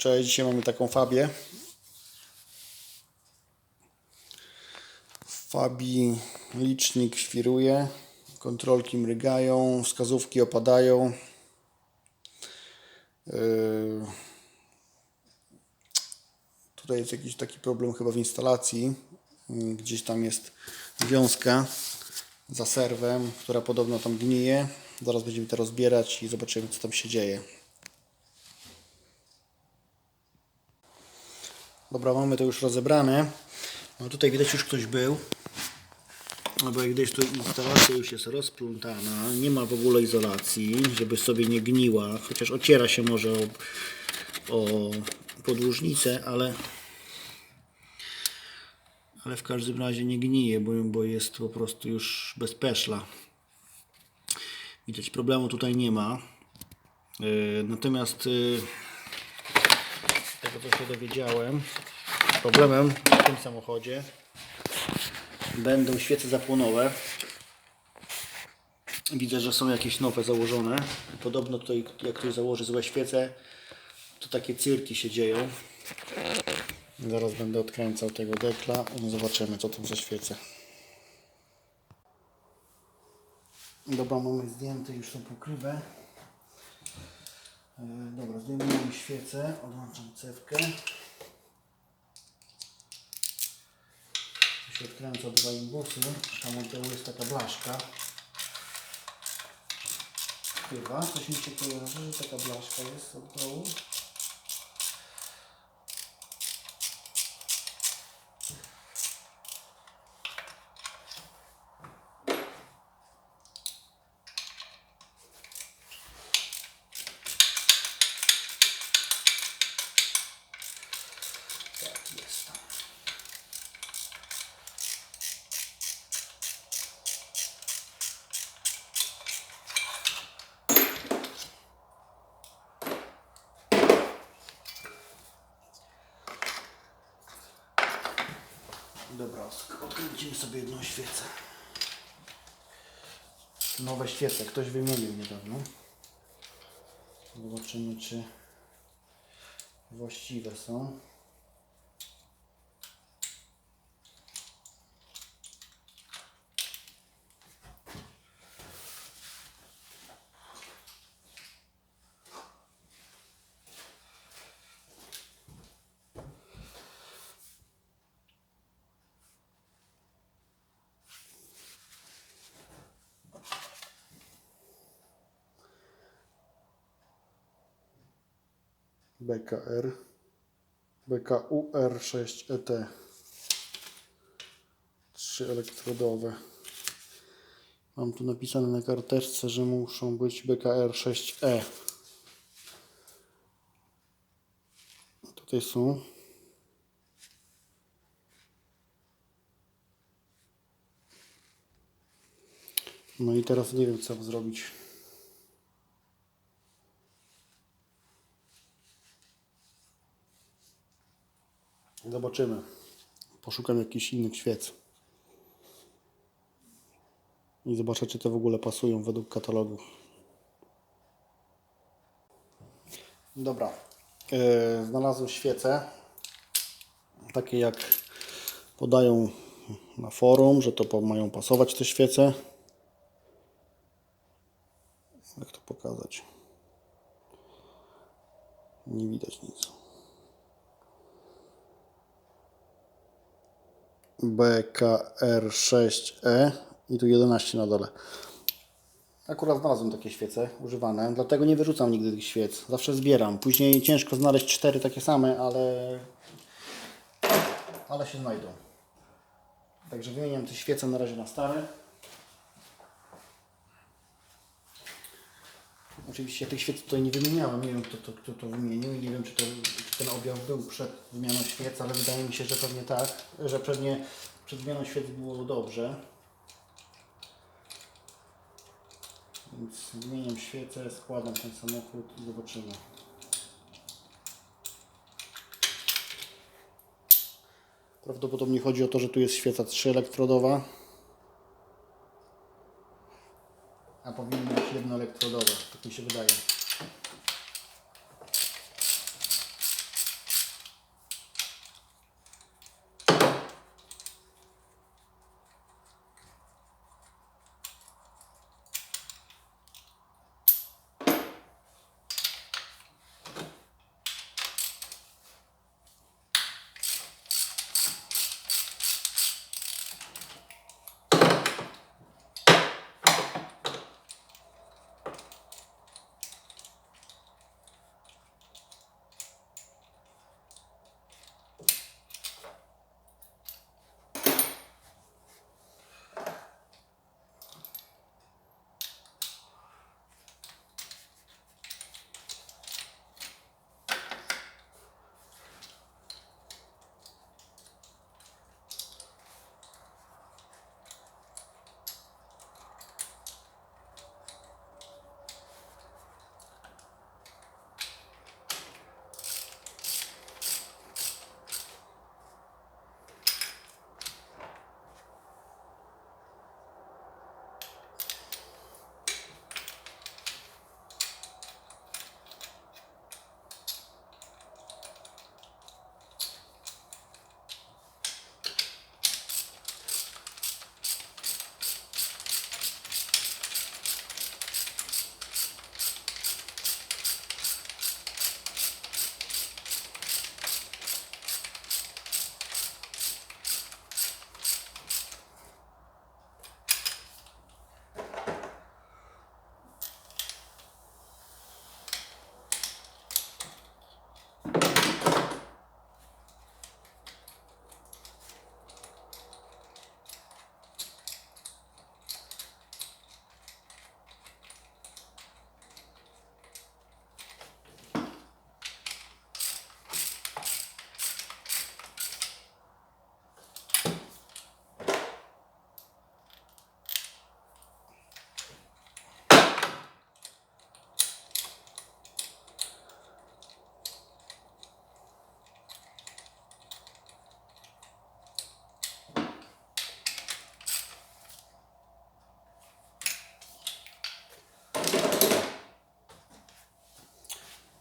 Cześć, dzisiaj mamy taką fabię. W Fabii licznik świruje, kontrolki mrygają, wskazówki opadają. Yy, Tutaj jest jakiś taki problem chyba w instalacji. Gdzieś tam jest wiązka za serwem, która podobno tam gnije. Zaraz będziemy to rozbierać i zobaczymy co tam się dzieje. Dobra, mamy to już rozebrane. No tutaj widać już ktoś był. No bo jak widać tu instalacja już jest rozplątana. Nie ma w ogóle izolacji, żeby sobie nie gniła. Chociaż ociera się może o, o podłużnicę, ale ale w każdym razie nie gnije, bo, bo jest po prostu już bez peszla. Widać problemu tutaj nie ma. Yy, natomiast yy, tego co się dowiedziałem, problemem w tym samochodzie będą świece zapłonowe. Widzę, że są jakieś nowe założone. Podobno tutaj, jak ktoś założy złe świece, to takie cyrki się dzieją. Zaraz będę odkręcał tego dekla i zobaczymy, co tam za świece. Dobra, mamy zdjęte już tą pokrywę. E, Dobra, zdejmujemy świecę, odłączam cewkę. Tu się odkręca dwa imbusy. Tam od dołu jest taka blaszka. Chyba, coś mi się kojarzy, że taka blaszka jest od dołu. Tak, jest tam. Dobra, odkręcimy sobie jedną świecę. Nowe świece, ktoś wymienił niedawno. Zobaczymy, czy właściwe są. BKR BKUR6ET 3 elektrodowe. Mam tu napisane na karteczce, że muszą być BKR6E tutaj są. No i teraz nie wiem co zrobić Zobaczymy. Poszukam jakichś innych świec. I zobaczę, czy te w ogóle pasują według katalogu. Dobra. Yy, znalazłem świece. Takie jak podają na forum, że to mają pasować te świece. Jak to pokazać? Nie widać nic. BKR6E i tu 11 na dole. Akurat znalazłem takie świece używane, dlatego nie wyrzucam nigdy tych świec. Zawsze zbieram. Później ciężko znaleźć cztery takie same, ale, ale się znajdą. Także wymieniam te świece na razie na stare. Oczywiście tych świec tutaj nie wymieniałem, nie wiem kto to, kto to wymienił i nie wiem czy, to, czy ten objaw był przed wymianą świec, ale wydaje mi się, że pewnie tak, że pewnie przed wymianą świec było dobrze. Więc wymieniam świecę, składam ten samochód i zobaczymy. Prawdopodobnie chodzi o to, że tu jest świeca 3 elektrodowa. A powinno być jedno elektrodowe, tak mi się wydaje.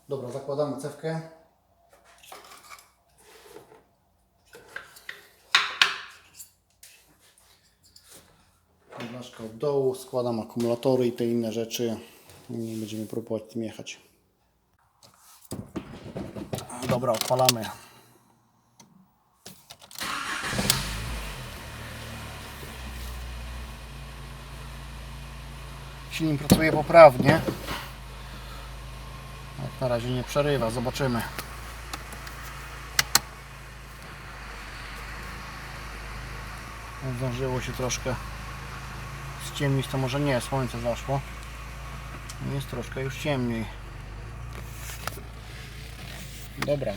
Dobra, zakładamy cewkę. Blaszka od dołu, składam akumulatory i te inne rzeczy. I będziemy próbować tym jechać. Dobra, odpalamy. Silnik pracuje poprawnie. Na razie nie przerywa, zobaczymy. Zdążyło się troszkę ściemnić, to może nie, słońce zaszło. Jest troszkę już ciemniej. Dobra.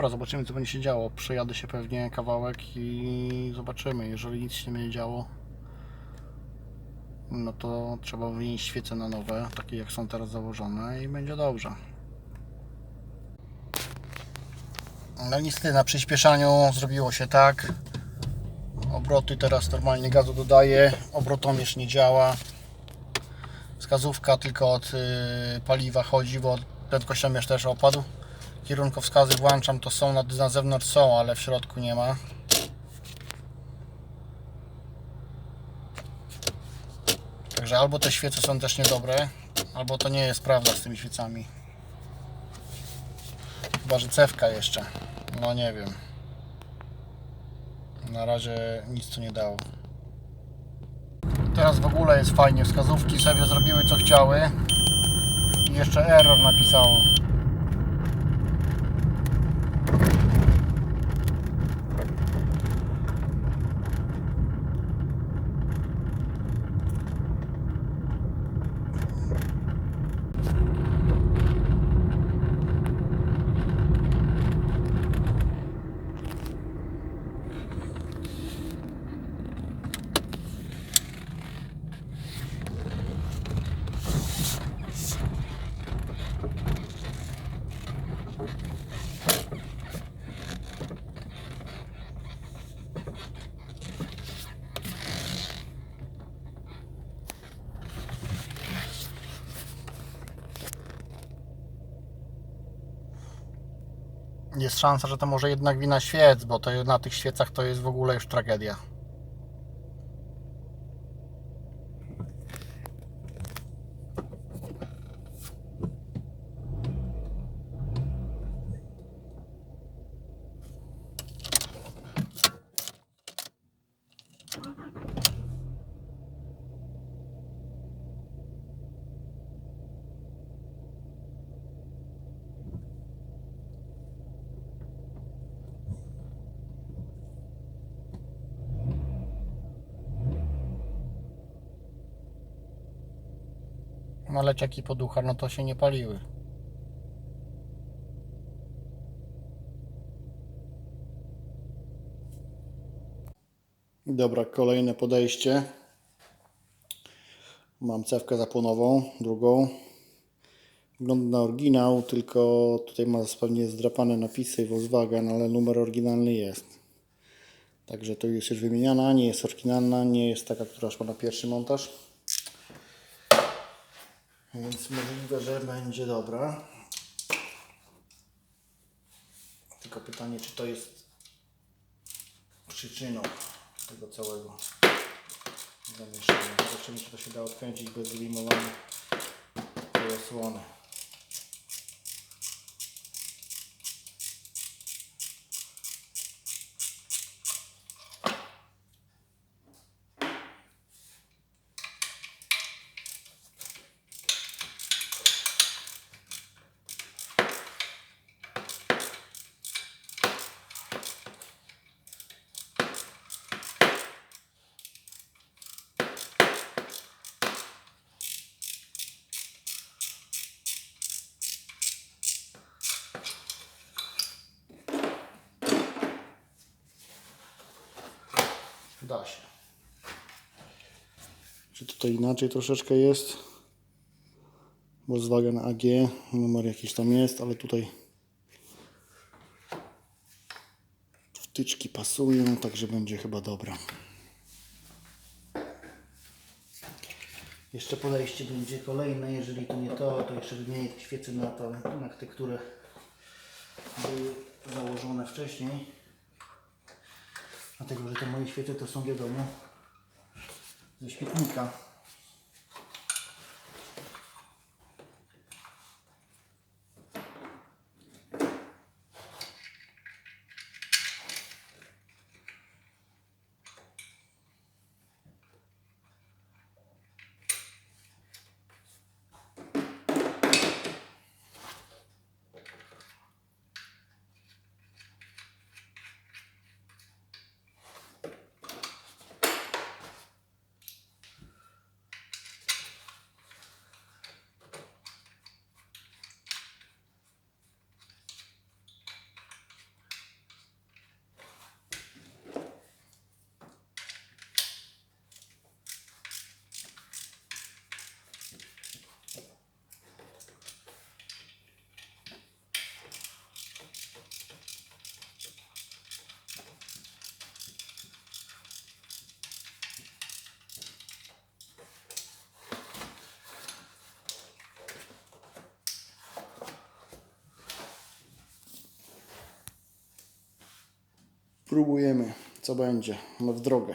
Dobra, zobaczymy co będzie się działo. Przejadę się pewnie kawałek i zobaczymy. Jeżeli nic się nie działo, no to trzeba wymienić świece na nowe, takie jak są teraz założone i będzie dobrze. No niestety na przyspieszaniu zrobiło się tak. Obroty teraz normalnie gazu dodaję, obrotomierz nie działa. Wskazówka tylko od y, paliwa chodzi, bo prędkościomierz też opadł. Kierunkowskazy włączam, to są na, na zewnątrz są, ale w środku nie ma. Także albo te świece są też niedobre, albo to nie jest prawda z tymi świecami. Chyba, że cewka jeszcze. No nie wiem. Na razie nic tu nie dało. Teraz w ogóle jest fajnie. Wskazówki sobie zrobiły co chciały. I jeszcze error napisało. Jest szansa, że to może jednak wina świec, bo to na tych świecach to jest w ogóle już tragedia. No leciaki poducha, no to się nie paliły. Dobra, kolejne podejście. Mam cewkę zapłonową, drugą. Wygląda na oryginał, tylko tutaj ma pewnie zdrapane napisy Volkswagen, ale numer oryginalny jest. Także to jest już wymieniana, nie jest oryginalna, nie jest taka, która szła na pierwszy montaż. Więc możliwe, że będzie dobra. Tylko pytanie, czy to jest przyczyną tego całego zamieszania. Zobaczymy, czy to się da odkręcić bez wyjmowania tej osłony. Da się. Czy tutaj inaczej troszeczkę jest? Volkswagen AG, numer jakiś tam jest, ale tutaj wtyczki pasują, także będzie chyba dobra. Jeszcze podejście będzie kolejne, jeżeli to nie to, to jeszcze wymienię świece na, to, na te, które były założone wcześniej. Dlatego, że te moje świece to są wiadomo ze świetnika. Próbujemy, co będzie. No w drogę.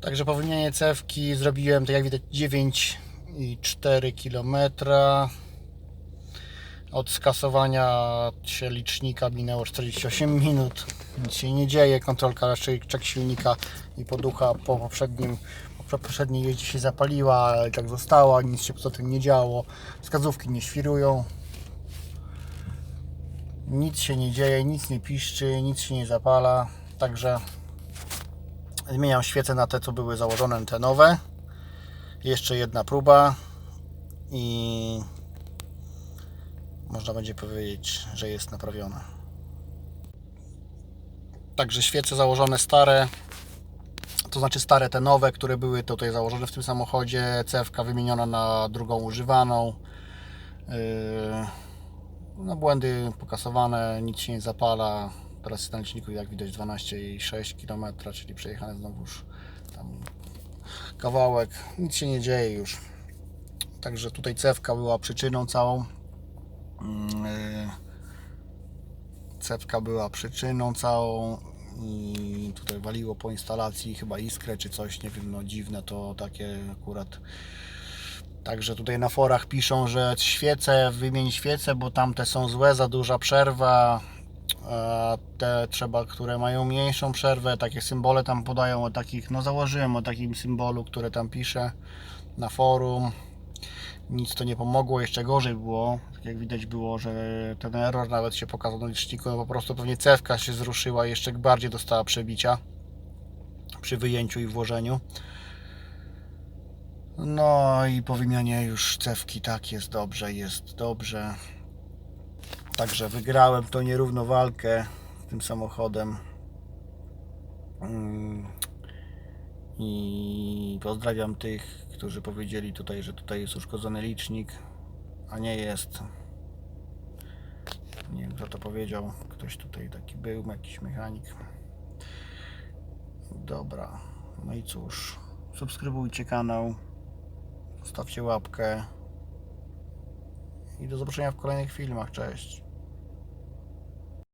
Także po wymianie cewki zrobiłem, tak jak widać, 9,4 km. Od skasowania się licznika minęło 48 minut. Nic się nie dzieje. Kontrolka raczej czek silnika i poducha po poprzednim po poprzedniej jeździe się zapaliła, ale tak została. Nic się poza tym nie działo. Wskazówki nie świrują. Nic się nie dzieje, nic nie piszczy, nic się nie zapala. Także zmieniam świece na te, co były założone, te nowe. Jeszcze jedna próba i można będzie powiedzieć, że jest naprawiona. Także świece założone stare, to znaczy stare te nowe, które były tutaj założone w tym samochodzie, cewka wymieniona na drugą używaną. Yy, no błędy pokasowane, nic się nie zapala. Teraz jest na liczniku jak widać 12,6 km, czyli przejechane znowuż tam kawałek. Nic się nie dzieje już. Także tutaj cewka była przyczyną całą. Mm, yy, Cewka była przyczyną całą i tutaj waliło po instalacji chyba iskrę czy coś, nie wiem, no dziwne to takie akurat Także tutaj na forach piszą, że świece, wymień świece, bo tamte są złe, za duża przerwa. a Te trzeba, które mają mniejszą przerwę, takie symbole tam podają o takich, no założyłem o takim symbolu, które tam piszę na forum. Nic to nie pomogło, jeszcze gorzej było. Jak widać było, że ten error nawet się pokazał na liczniku, no po prostu pewnie cewka się zruszyła, jeszcze bardziej dostała przebicia przy wyjęciu i włożeniu. No i po wymianie już cewki tak jest dobrze, jest dobrze. Także wygrałem tą nierówną walkę tym samochodem. Mm. I pozdrawiam tych, którzy powiedzieli tutaj, że tutaj jest uszkodzony licznik, a nie jest. Nie wiem kto to powiedział. Ktoś tutaj taki był, jakiś mechanik. Dobra. No i cóż. Subskrybujcie kanał. Zostawcie łapkę. I do zobaczenia w kolejnych filmach. Cześć.